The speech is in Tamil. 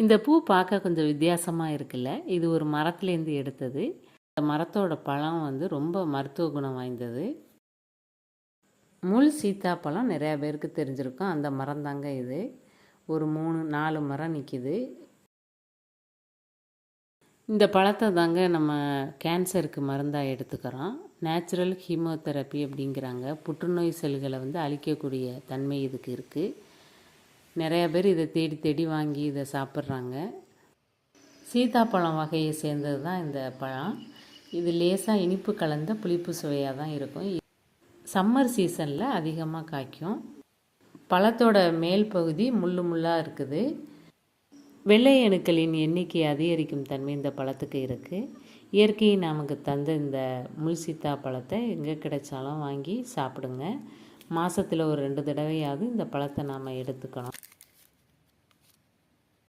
இந்த பூ பார்க்க கொஞ்சம் வித்தியாசமாக இருக்குல்ல? இது ஒரு மரத்துலேருந்து எடுத்தது. இந்த மரத்தோட பழம் வந்து ரொம்ப மருத்துவ குணம் வாய்ந்தது. முள் சீத்தாப்பழம் நிறையா பேருக்கு தெரிஞ்சிருக்கும். அந்த மரம் தாங்க இது. ஒரு மூணு நாலு மரம் நிற்கிது இந்த பழத்தை தாங்க நம்ம கேன்சருக்கு மருந்தாக எடுத்துக்கிறோம். நேச்சுரல் ஹீமோதெரப்பி அப்படிங்கிறாங்க. புற்றுநோய் செல்களை வந்து அழிக்கக்கூடிய தன்மை இதுக்கு இருக்குது நிறையா பேர் இதை தேடி தேடி வாங்கி இதை சாப்பிட்றாங்க. சீதாப்பழம் வகையை சேர்ந்தது தான் இந்த பழம். இது லேசாக இனிப்பு கலந்த புளிப்பு சுவையாக தான் இருக்கும். சம்மர் சீசனில் அதிகமாக காய்க்கும். பழத்தோட மேல் பகுதி முள்ளு முள்ளாக இருக்குது. வெள்ளை அணுக்களின் எண்ணிக்கை அதிகரிக்கும் தன்மை இந்த பழத்துக்கு இருக்குது இயற்கையை நமக்கு தந்த இந்த முள் சீத்தா பழத்தை எங்கே கிடைச்சாலும் வாங்கி சாப்பிடுங்க. மாதத்தில் ஒரு ரெண்டு தடவையாவது இந்த பழத்தை நாம் எடுத்துக்கணும்